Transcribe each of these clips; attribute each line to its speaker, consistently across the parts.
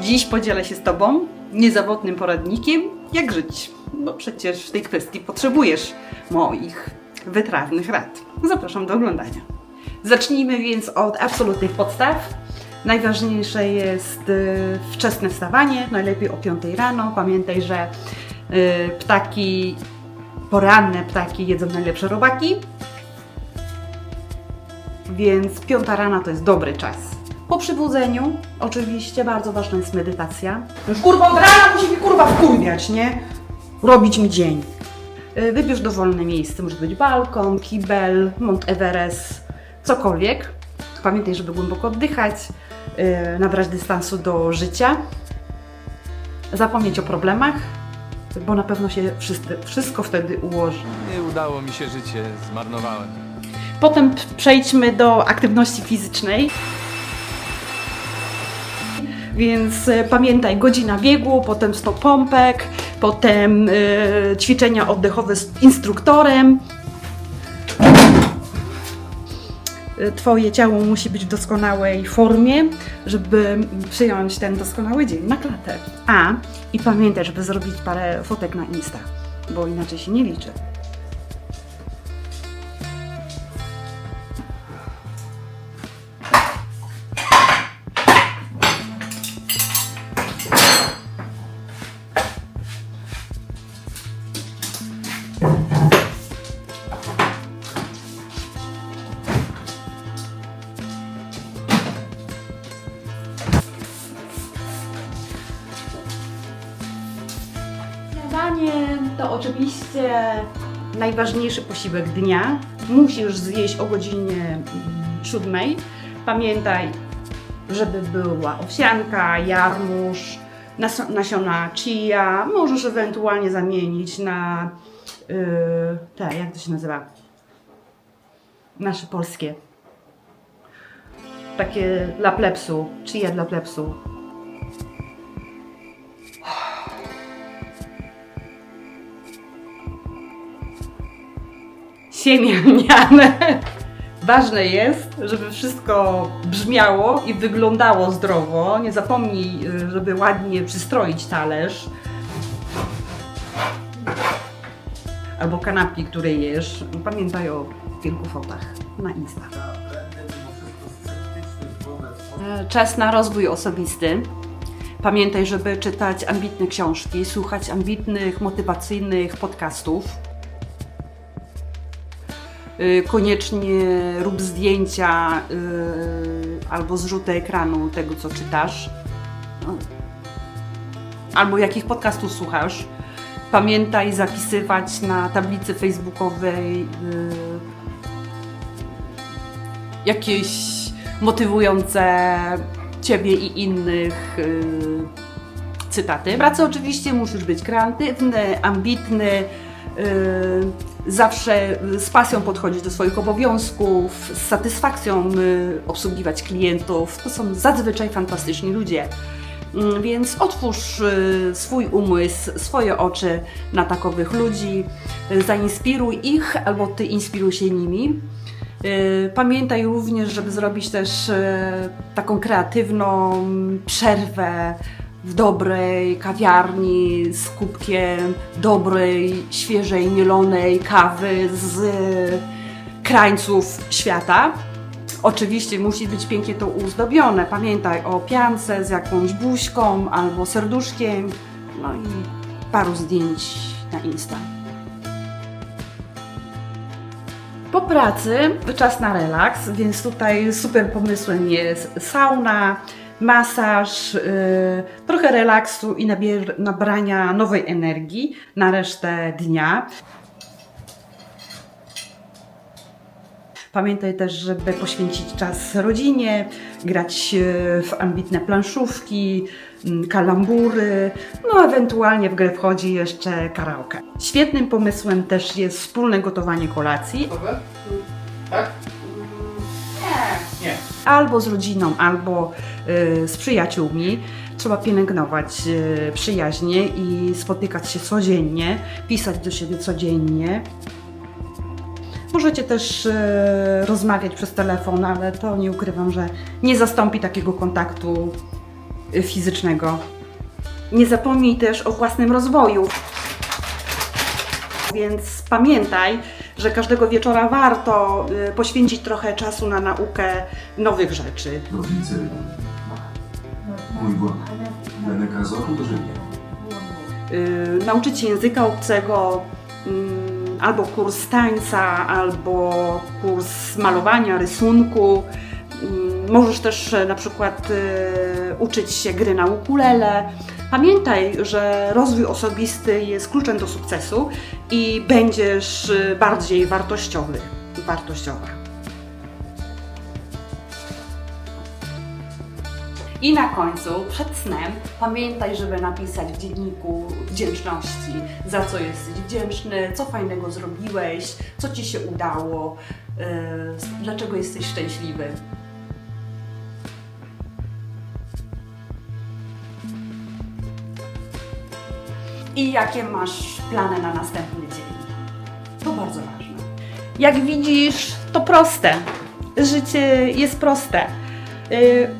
Speaker 1: Dziś podzielę się z Tobą niezawodnym poradnikiem, jak żyć, bo przecież w tej kwestii potrzebujesz moich wytrawnych rad. Zapraszam do oglądania. Zacznijmy więc od absolutnych podstaw. Najważniejsze jest y, wczesne wstawanie, najlepiej o 5 rano. Pamiętaj, że y, ptaki, poranne ptaki jedzą najlepsze robaki, więc piąta rana to jest dobry czas. Po przybudzeniu, oczywiście, bardzo ważna jest medytacja. Już kurwa od rana musi mi kurwa wkurwiać, nie? Robić mi dzień. Y, Wybierz dowolne miejsce, może być balkon, kibel, Mount Everest, cokolwiek. Pamiętaj, żeby głęboko oddychać, y, nabrać dystansu do życia, zapomnieć o problemach, bo na pewno się wszystko, wszystko wtedy ułoży.
Speaker 2: Nie udało mi się życie, zmarnowałem.
Speaker 1: Potem p- przejdźmy do aktywności fizycznej. Więc e, pamiętaj, godzina biegu, potem 100 pompek, potem e, ćwiczenia oddechowe z instruktorem. E, Twoje ciało musi być w doskonałej formie, żeby przyjąć ten doskonały dzień na klatę. A, i pamiętaj, żeby zrobić parę fotek na Insta, bo inaczej się nie liczy. Oczywiście najważniejszy posiłek dnia. Musisz zjeść o godzinie mm, siódmej. Pamiętaj, żeby była owsianka, jarmuż, nas- nasiona chia. Możesz ewentualnie zamienić na yy, te, jak to się nazywa? Nasze polskie. Takie dla plepsu, chia dla plepsu. Siemię lniane. Ważne jest, żeby wszystko brzmiało i wyglądało zdrowo. Nie zapomnij, y, żeby ładnie przystroić talerz. Albo kanapki, które jesz. Pamiętaj o kilku fotach na Insta. Czas na rozwój osobisty. Pamiętaj, żeby czytać ambitne książki, słuchać ambitnych, motywacyjnych podcastów. Y, Koniecznie rób zdjęcia y, albo zrzuty ekranu tego, co czytasz. No. Albo jakich podcastów słuchasz. Pamiętaj zapisywać na tablicy facebookowej y, jakieś motywujące Ciebie i innych cytaty. W pracy oczywiście musisz być kreatywny, ambitny, zawsze z pasją podchodzić do swoich obowiązków, z satysfakcją y, obsługiwać klientów. To są zazwyczaj fantastyczni ludzie. Mm, Więc otwórz y, swój umysł, swoje oczy na takowych ludzi, y, zainspiruj ich albo ty inspiruj się nimi. Y, Pamiętaj również, żeby zrobić też y, taką kreatywną przerwę w dobrej kawiarni z kubkiem dobrej, świeżej, mielonej kawy z krańców świata. Oczywiście musi być pięknie to uzdobione. Pamiętaj o piance z jakąś buźką albo serduszkiem. No i paru zdjęć na Insta. Po pracy czas na relaks, więc tutaj super pomysłem jest sauna, masaż, yy, trochę relaksu i nabier- nabrania nowej energii na resztę dnia. Pamiętaj też, żeby poświęcić czas rodzinie, grać e, w ambitne planszówki, kalambury, no ewentualnie w grę wchodzi jeszcze karaoke. Świetnym pomysłem też jest wspólne gotowanie kolacji,
Speaker 2: Tak?
Speaker 1: Albo z rodziną, albo y, z przyjaciółmi. Trzeba pielęgnować y, przyjaźnie i spotykać się codziennie, pisać do siebie codziennie. Możecie też e, rozmawiać przez telefon, ale to nie ukrywam, że nie zastąpi takiego kontaktu y, fizycznego. Nie zapomnij też o własnym rozwoju. Więc pamiętaj, że każdego wieczora warto y, poświęcić trochę czasu na naukę nowych rzeczy.
Speaker 3: Rodzice mój błąd. Będę kazał życia.
Speaker 1: y, nauczyć się języka obcego, mm, albo kurs tańca, albo kurs malowania, rysunku. Mm, Możesz też e, na przykład y, uczyć się gry na ukulele. Pamiętaj, że rozwój osobisty jest kluczem do sukcesu i będziesz y, bardziej wartościowy, wartościowa. I na końcu, przed snem, pamiętaj, żeby napisać w dzienniku wdzięczności, za co jesteś wdzięczny, co fajnego zrobiłeś, co ci się udało, yy, dlaczego jesteś szczęśliwy. I jakie masz plany na następny dzień? To bardzo ważne. Jak widzisz, to proste. Życie jest proste. Yy,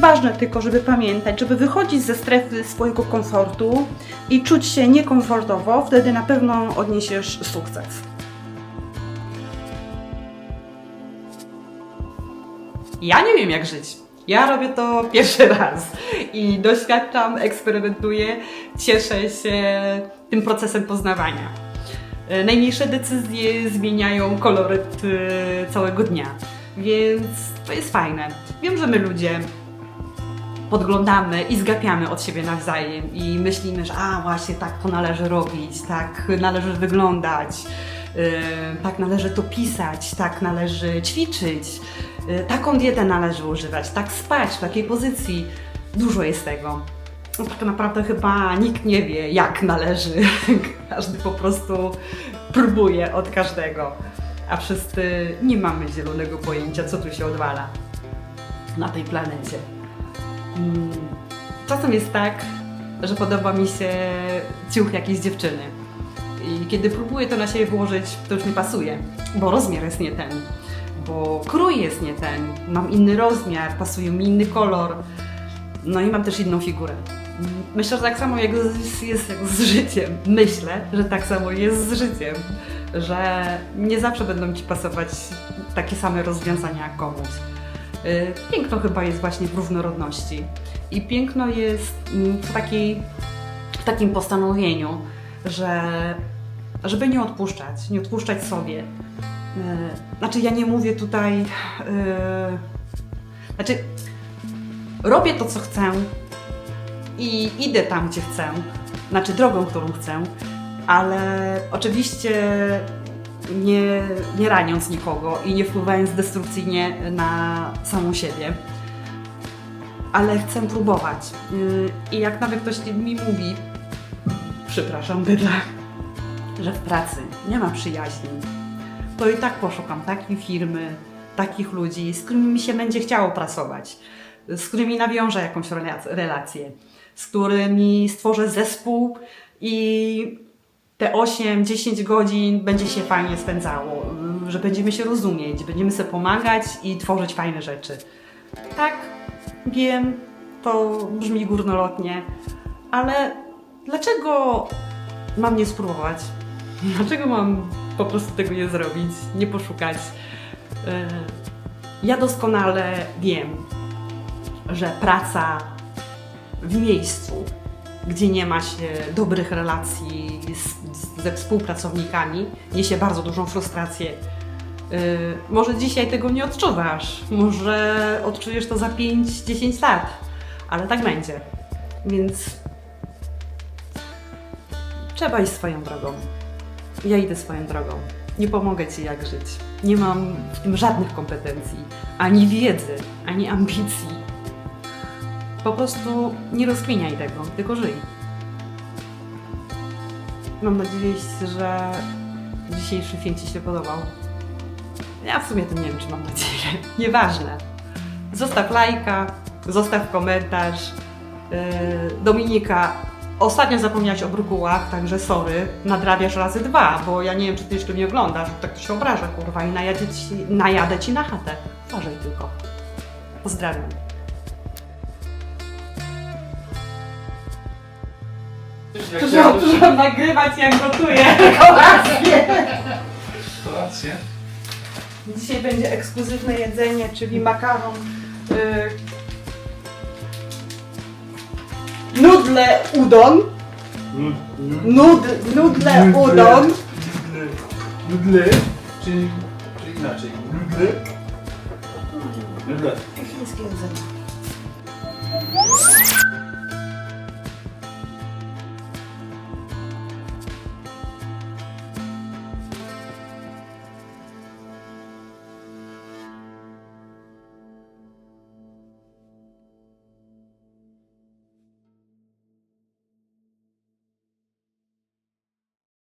Speaker 1: Ważne tylko, żeby pamiętać, żeby wychodzić ze strefy swojego komfortu i czuć się niekomfortowo, wtedy na pewno odniesiesz sukces. Ja nie wiem jak żyć. Ja robię to pierwszy raz i doświadczam, eksperymentuję, cieszę się tym procesem poznawania. E, Najmniejsze decyzje zmieniają koloryt e, całego dnia, więc to jest fajne. Wiem, że my ludzie podglądamy i zgapiamy od siebie nawzajem i myślimy, że a właśnie tak to należy robić, tak należy wyglądać, yy, tak należy to pisać, tak należy ćwiczyć, taką dietę należy używać, tak spać w takiej pozycji. Dużo jest tego. No, Tak naprawdę chyba nikt nie wie, jak należy. Każdy po prostu próbuje od każdego, a wszyscy nie mamy zielonego pojęcia, co tu się odwala na tej planecie. Mm, Czasem jest tak, że podoba mi się ciuch jakiejś dziewczyny. I kiedy próbuję to na siebie włożyć, to już nie pasuje, bo rozmiar jest nie ten, bo krój jest nie ten, mam inny rozmiar, pasuje mi inny kolor, no i mam też inną figurę. Myślę, że tak samo jest jak z życiem. Myślę, że tak samo jest z życiem, że nie zawsze będą ci pasować takie same rozwiązania jak komuś. Y, Piękno chyba jest właśnie w różnorodności. I piękno jest mm, w, takiej, w takim postanowieniu, że żeby nie odpuszczać, nie odpuszczać sobie. Y, Znaczy, ja nie mówię tutaj. y, Znaczy, robię to, co chcę i idę tam, gdzie chcę, znaczy drogą, którą chcę, ale oczywiście nie, nie raniąc nikogo i nie wpływając destrukcyjnie na samą siebie. Ale chcę próbować. Yy, I jak nawet ktoś mi mówi, przepraszam, bydle, że w pracy nie ma przyjaźni, to i tak poszukam takiej firmy, takich ludzi, z którymi mi się będzie chciało pracować, z którymi nawiążę jakąś relac- relację, z którymi stworzę zespół i te 8-10 godzin będzie się fajnie spędzało, że będziemy się rozumieć, będziemy sobie pomagać i tworzyć fajne rzeczy. Tak, wiem, to brzmi górnolotnie, ale dlaczego mam nie spróbować? Dlaczego mam po prostu tego nie zrobić, nie poszukać? Yy, Ja doskonale wiem, że praca w miejscu, gdzie nie ma się dobrych relacji z, ze współpracownikami, niesie bardzo dużą frustrację. Yy, może dzisiaj tego nie odczuwasz, może odczujesz to za 5-10 lat, ale tak będzie. Więc trzeba iść swoją drogą. Ja idę swoją drogą. Nie pomogę Ci jak żyć. Nie mam w tym żadnych kompetencji, ani wiedzy, ani ambicji. Po prostu nie rozkminiaj tego, tylko żyj. Mam nadzieję, że dzisiejszy film Ci się podobał. Ja w sumie to nie wiem, czy mam nadzieję. Nieważne. Zostaw lajka, zostaw komentarz. Yy, Dominika, ostatnio zapomniałaś o brukułach, także sorry, nadrabiasz razy dwa, bo ja nie wiem, czy Ty jeszcze mnie oglądasz, tak to się obraża, kurwa, i najadę ci, najadę Ci na chatę. Uważaj tylko. Pozdrawiam. Trzeba, trzeba nagrywać jak gotuję kolację.
Speaker 2: Kolację?
Speaker 1: Dzisiaj będzie ekskluzywne jedzenie, czyli makaron. Y... Nudle udon. Nud, nudle udon.
Speaker 2: Nudle? Czy, czy inaczej? Nudle? Nudle.
Speaker 1: Chińskie jedzenie.